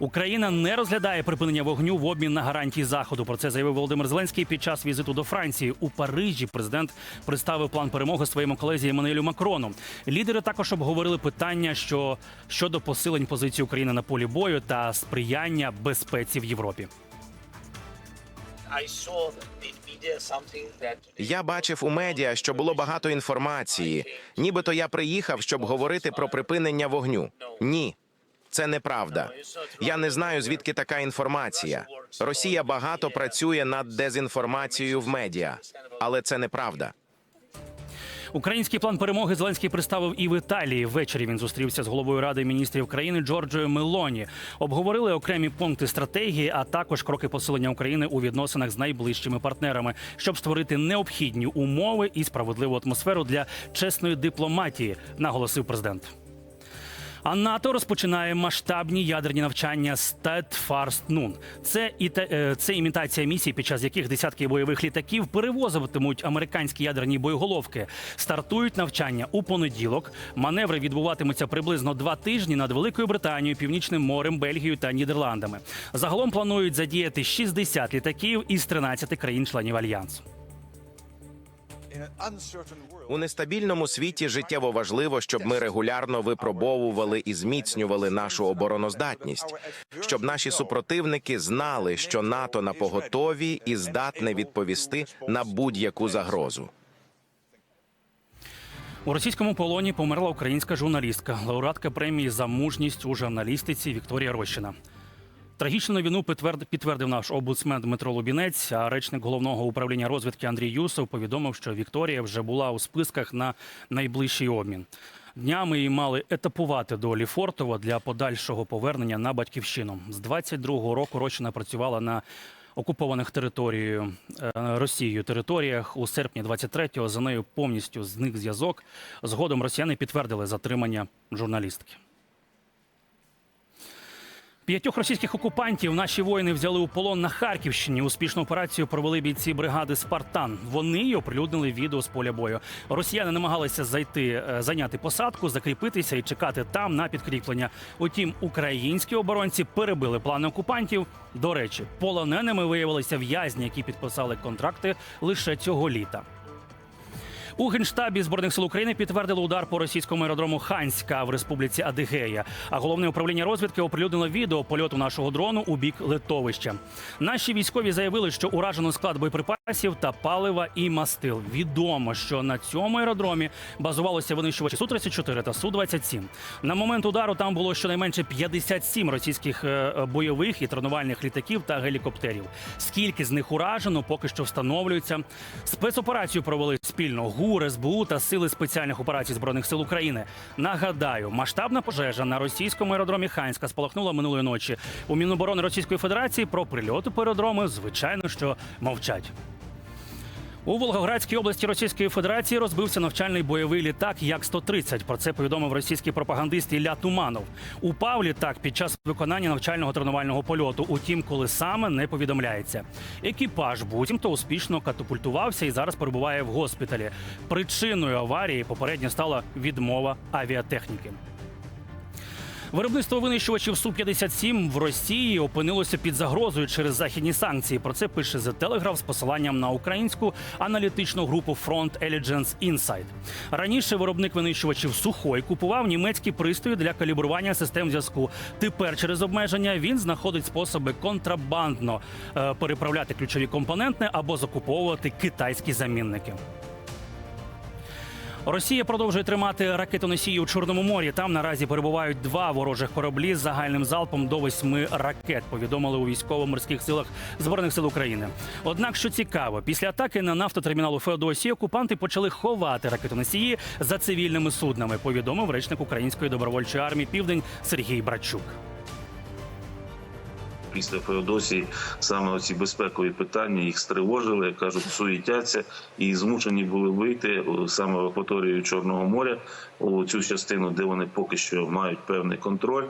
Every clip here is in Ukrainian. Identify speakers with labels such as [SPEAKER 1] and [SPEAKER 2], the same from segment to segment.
[SPEAKER 1] Україна не розглядає припинення вогню в обмін на гарантії заходу. Про це заявив Володимир Зеленський під час візиту до Франції. У Парижі президент представив план перемоги своєму колезі Еммануелю Макрону. Лідери також обговорили питання, що щодо посилень позиції України на полі бою та сприяння безпеці в Європі.
[SPEAKER 2] Я бачив у медіа, що було багато інформації. Нібито я приїхав, щоб говорити про припинення вогню. Ні, це неправда. Я не знаю, звідки така інформація. Росія багато працює над дезінформацією в медіа, але це неправда.
[SPEAKER 1] Український план перемоги Зеленський представив і в Італії. Ввечері він зустрівся з головою ради міністрів країни Джорджою Мелоні. Обговорили окремі пункти стратегії, а також кроки посилення України у відносинах з найближчими партнерами, щоб створити необхідні умови і справедливу атмосферу для чесної дипломатії, наголосив президент. А НАТО розпочинає масштабні ядерні навчання Nun. Це і те- е, це імітація місій, під час яких десятки бойових літаків перевозитимуть американські ядерні боєголовки. Стартують навчання у понеділок. Маневри відбуватимуться приблизно два тижні над Великою Британією, Північним морем, Бельгією та Нідерландами. Загалом планують задіяти 60 літаків із 13 країн-членів альянсу.
[SPEAKER 2] У нестабільному світі життєво важливо, щоб ми регулярно випробовували і зміцнювали нашу обороноздатність, щоб наші супротивники знали, що НАТО на поготові і здатне відповісти на будь-яку загрозу.
[SPEAKER 1] У російському полоні померла українська журналістка, лауреатка премії за мужність у журналістиці Вікторія Рощина. Трагічну новину підтверд- підтвердив наш обудсмен Дмитро Лубінець. А речник головного управління розвідки Андрій Юсов повідомив, що Вікторія вже була у списках на найближчий обмін. Днями її мали етапувати до Ліфортово для подальшого повернення на батьківщину. З 22-го року Рощина працювала на окупованих територією е, Росією територіях. У серпні 23-го за нею повністю зник зв'язок. Згодом росіяни підтвердили затримання журналістки. П'ятьох російських окупантів наші воїни взяли у полон на Харківщині. Успішну операцію провели бійці бригади Спартан. Вони й оприлюднили відео з поля бою. Росіяни намагалися зайти, е, зайняти посадку, закріпитися і чекати там на підкріплення. Утім, українські оборонці перебили плани окупантів. До речі, полоненими виявилися в'язні, які підписали контракти лише цього літа. У генштабі збройних сил України підтвердили удар по російському аеродрому Ханська в республіці Адигея. А головне управління розвідки оприлюднило відео польоту нашого дрону у бік литовища. Наші військові заявили, що уражено склад боєприпасів та палива і мастил. Відомо, що на цьому аеродромі базувалося винищувачі су 34 та су 27 На момент удару там було щонайменше 57 російських е, е, бойових і тренувальних літаків та гелікоптерів. Скільки з них уражено, поки що встановлюється. Спецоперацію провели спільно ГУР, СБУ та сили спеціальних операцій збройних сил України. Нагадаю, масштабна пожежа на російському аеродромі Ханська спалахнула минулої ночі. У Міноборони Російської Федерації про прильоти по аеродрому, звичайно, що мовчать. У Волгоградській області Російської Федерації розбився навчальний бойовий літак Як-130. Про це повідомив російський пропагандист Ілля Туманов. Упав літак під час виконання навчального тренувального польоту. Утім, коли саме не повідомляється. Екіпаж буцімто успішно катапультувався і зараз перебуває в госпіталі. Причиною аварії попередньо стала відмова авіатехніки. Виробництво винищувачів Су-57 в Росії опинилося під загрозою через західні санкції. Про це пише The Telegraph з посиланням на українську аналітичну групу Front Intelligence Insight. Раніше виробник винищувачів Сухой купував німецькі пристрої для калібрування систем зв'язку. Тепер через обмеження він знаходить способи контрабандно е, переправляти ключові компоненти або закуповувати китайські замінники. Росія продовжує тримати ракетоносії у Чорному морі. Там наразі перебувають два ворожих кораблі з загальним залпом до восьми ракет. Повідомили у військово-морських силах збройних сил України. Однак, що цікаво, після атаки на нафтотерміналу Феодосії окупанти почали ховати ракетоносії за цивільними суднами. Повідомив речник Української добровольчої армії Південь Сергій Брачук.
[SPEAKER 3] Після Феодосії саме оці безпекові питання їх стривожили, як кажуть, суетяться і змушені були вийти саме в акваторію Чорного моря у цю частину, де вони поки що мають певний контроль,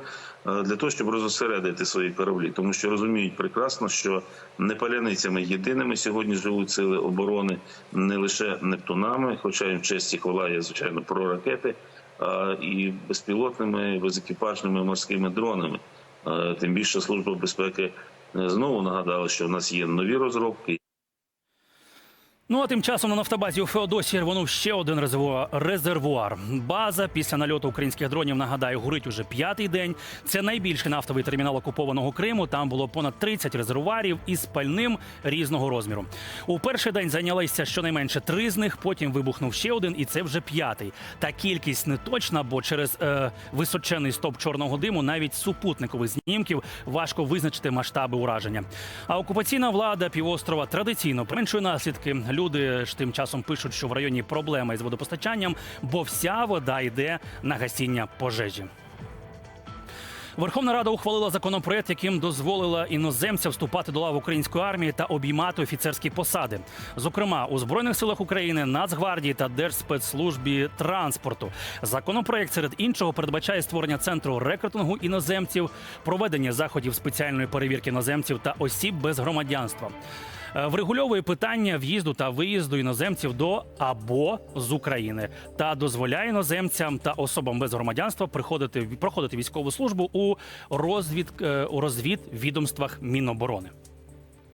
[SPEAKER 3] е, для того, щоб розосередити свої кораблі, тому що розуміють прекрасно, що не паляницями єдиними сьогодні живуть сили оборони, не лише Нептунами, хоча їм честь і хвала є звичайно про ракети, і безпілотними безекіпажними морськими дронами. Е, Тим більше служба безпеки е, знову нагадала, що в нас є нові розробки.
[SPEAKER 1] Ну а тим часом на нафтобазі у Феодосії рвонув ще один резервуар. База після нальоту українських дронів нагадаю, горить уже п'ятий день. Це найбільший нафтовий термінал окупованого Криму. Там було понад 30 резервуарів із пальним різного розміру. У перший день зайнялися щонайменше три з них. Потім вибухнув ще один, і це вже п'ятий. Та кількість не точна, бо через е, височений стоп чорного диму навіть супутникових знімків важко визначити масштаби ураження. А окупаційна влада півострова традиційно применшує наслідки. Люди ж тим часом пишуть, що в районі проблема із водопостачанням, бо вся вода йде на гасіння пожежі. Верховна Рада ухвалила законопроект, яким дозволила іноземцям вступати до лав української армії та обіймати офіцерські посади. Зокрема, у збройних силах України, Нацгвардії та Держспецслужбі транспорту. Законопроект серед іншого передбачає створення центру рекрутингу іноземців, проведення заходів спеціальної перевірки іноземців та осіб без громадянства. Е, Врегульовує питання в'їзду та виїзду іноземців до або з України та дозволяє іноземцям та особам без громадянства приходити проходити військову службу у розвід у розвід відомствах Міноборони.